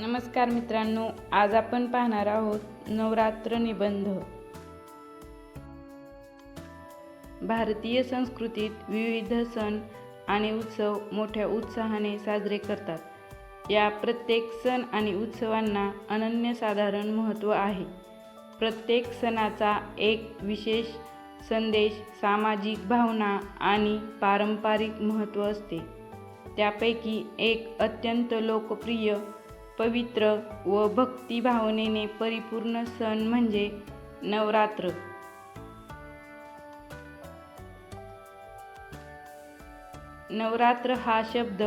नमस्कार मित्रांनो आज आपण पाहणार आहोत नवरात्र निबंध. भारतीय संस्कृतीत विविध सण आणि उत्सव मोठ्या उत्साहाने साजरे करतात. या प्रत्येक सण आणि उत्सवांना अनन्यसाधारण महत्त्व आहे. प्रत्येक सणाचा एक विशेष संदेश सामाजिक भावना आणि पारंपरिक महत्त्व असते. त्यापैकी एक अत्यंत लोकप्रिय पवित्र व भक्तिभावनेने परिपूर्ण सण म्हणजे नवरात्र. नवरात्र हा शब्द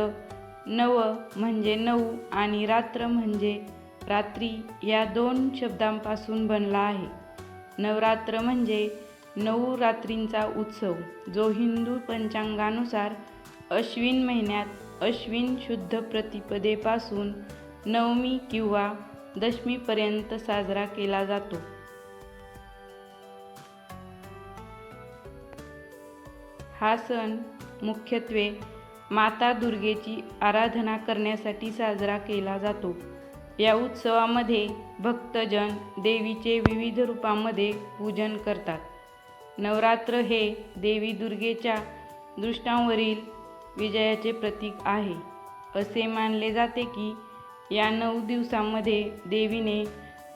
नव म्हणजे नऊ आणि रात्र म्हणजे रात्री या दोन शब्दांपासून बनला आहे. नवरात्र म्हणजे नऊ रात्रींचा उत्सव जो हिंदू पंचांगानुसार अश्विन महिन्यात अश्विन शुद्ध प्रतिपदेपासून नवमी किंवा दशमीपर्यंत साजरा केला जातो. हा सण मुख्यत्वे माता दुर्गेची आराधना करण्यासाठी साजरा केला जातो. या उत्सवामध्ये भक्तजन देवीचे विविध रूपांमध्ये पूजन करतात. नवरात्र हे देवी दुर्गेच्या दृष्टांवरील विजयाचे प्रतीक आहे. असे मानले जाते की या नऊ दिवसांमध्ये देवीने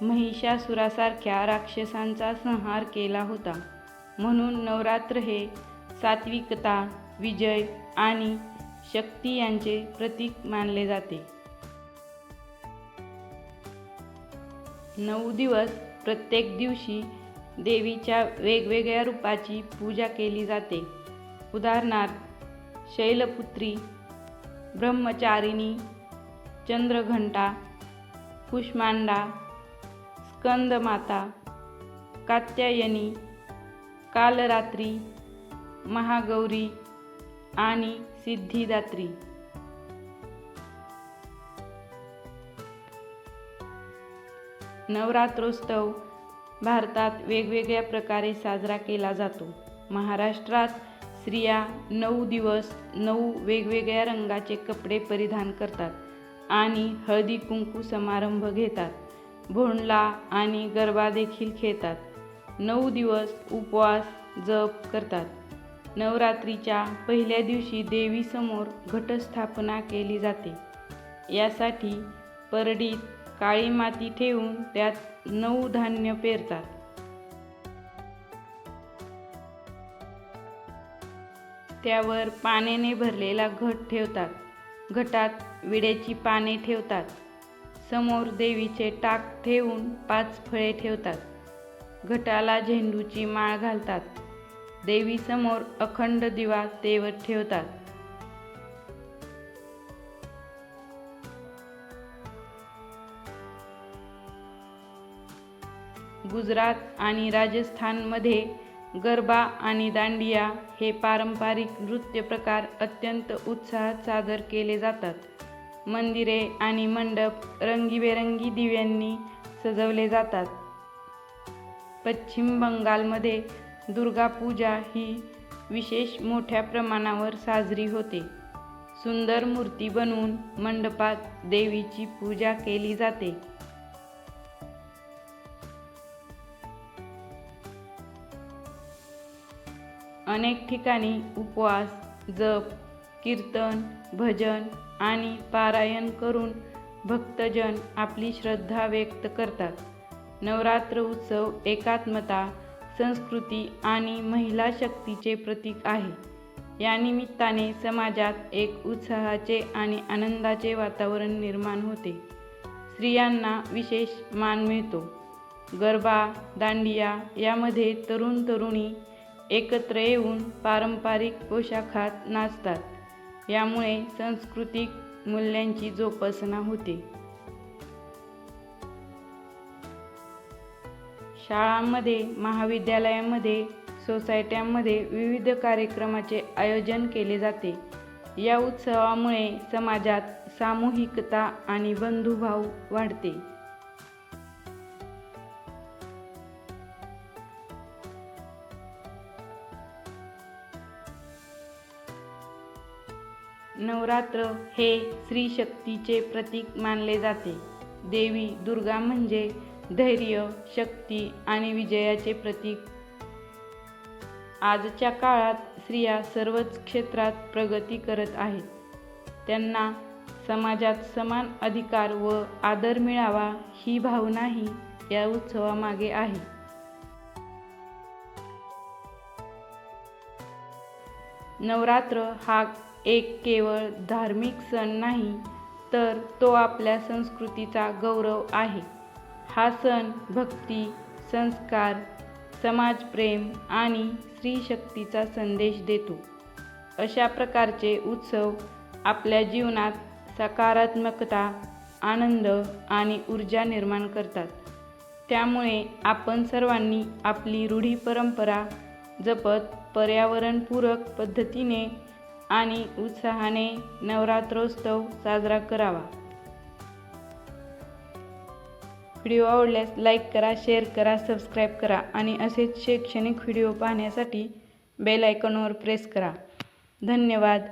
महिषासुरासारख्या राक्षसांचा संहार केला होता. म्हणून नवरात्र हे सात्विकता विजय आणि शक्ती यांचे प्रतीक मानले जाते. नऊ दिवस प्रत्येक दिवशी देवीच्या वेगवेगळ्या रूपाची पूजा केली जाते. उदाहरणार्थ शैलपुत्री ब्रह्मचारिणी चंद्रघंटा कुष्मांडा स्कंदमाता कात्यायनी कालरात्री महागौरी आणि सिद्धिदात्री. नवरात्रोत्सव भारतात वेगवेगळ्या प्रकारे साजरा केला जातो. महाराष्ट्रात स्त्रिया नऊ दिवस नऊ वेगवेगळ्या रंगाचे कपडे परिधान करतात. आणि हळदी कुंकू समारंभ घेतात. भोंडला आणि गरबा देखील खेळतात. नऊ दिवस उपवास जप करतात. नवरात्रीच्या पहिल्या दिवशी देवीसमोर घटस्थापना केली जाते. यासाठी परडीत काळी माती ठेवून त्यात नऊ धान्य पेरतात. त्यावर पाण्याने भरलेला घट ठेवतात. घटात विड्याची पाने ठेवतात. समोर देवीचे टाक ठेवून पाच फळे ठेवतात. घटाला झेंडूची माळ घालतात. देवीसमोर अखंड दिवा तेवत ठेवतात. गुजरात आणि राजस्थानमध्ये गरबा आणि दांडिया हे पारंपरिक नृत्य प्रकार अत्यंत उत्साहात सादर केले जातात. मंदिरे आणि मंडप रंगीबेरंगी दिव्यांनी सजवले जातात. पश्चिम बंगालमध्ये दुर्गापूजा ही विशेष मोठ्या प्रमाणावर साजरी होते. सुंदर मूर्ती बनवून मंडपात देवीची पूजा केली जाते. अनेक ठिकाणी उपवास जप कीर्तन भजन आणि पारायण करून भक्तजन आपली श्रद्धा व्यक्त करतात. नवरात्र उत्सव एकात्मता संस्कृती आणि महिला शक्तीचे प्रतीक आहे. या निमित्ताने समाजात एक उत्साहाचे आणि आनंदाचे वातावरण निर्माण होते. स्त्रियांना विशेष मान मिळतो. गरबा दांडिया यामध्ये तरुण तरुणी एकत्र येऊन पारंपरिक पोशाखात नाचतात. यामुळे सांस्कृतिक मूल्यांची जोपासना होते. शाळांमध्ये महाविद्यालयांमध्ये सोसायट्यांमध्ये विविध कार्यक्रमाचे आयोजन केले जाते. या उत्सवामुळे समाजात सामूहिकता आणि बंधुभाव वाढते. नवरात्र हे स्त्रीशक्तीचे प्रतीक मानले जाते. देवी दुर्गा म्हणजे धैर्य शक्ती आणि विजयाचे प्रतीक. आजच्या काळात स्त्रिया सर्वच क्षेत्रात प्रगती करत आहेत. त्यांना समाजात समान अधिकार व आदर मिळावा ही भावनाही या उत्सवामागे आहे. नवरात्र हा एक केवळ धार्मिक सण नाही तर तो आपल्या संस्कृतीचा गौरव आहे. हा सण भक्ती संस्कार समाजप्रेम आणि स्त्रीशक्तीचा संदेश देतो. अशा प्रकारचे उत्सव आपल्या जीवनात सकारात्मकता आनंद आणि ऊर्जा निर्माण करतात. त्यामुळे आपण सर्वांनी आपली रूढी परंपरा जपत पर्यावरणपूरक पद्धतीने आणि उत्साहाने नवरात्रोत्सव साजरा करावा. व्हिडिओ आवडल्यास लाईक करा शेअर करा सबस्क्राईब करा आणि असेच शैक्षणिक व्हिडिओ पाहण्यासाठी बेल आयकॉनवर प्रेस करा. धन्यवाद.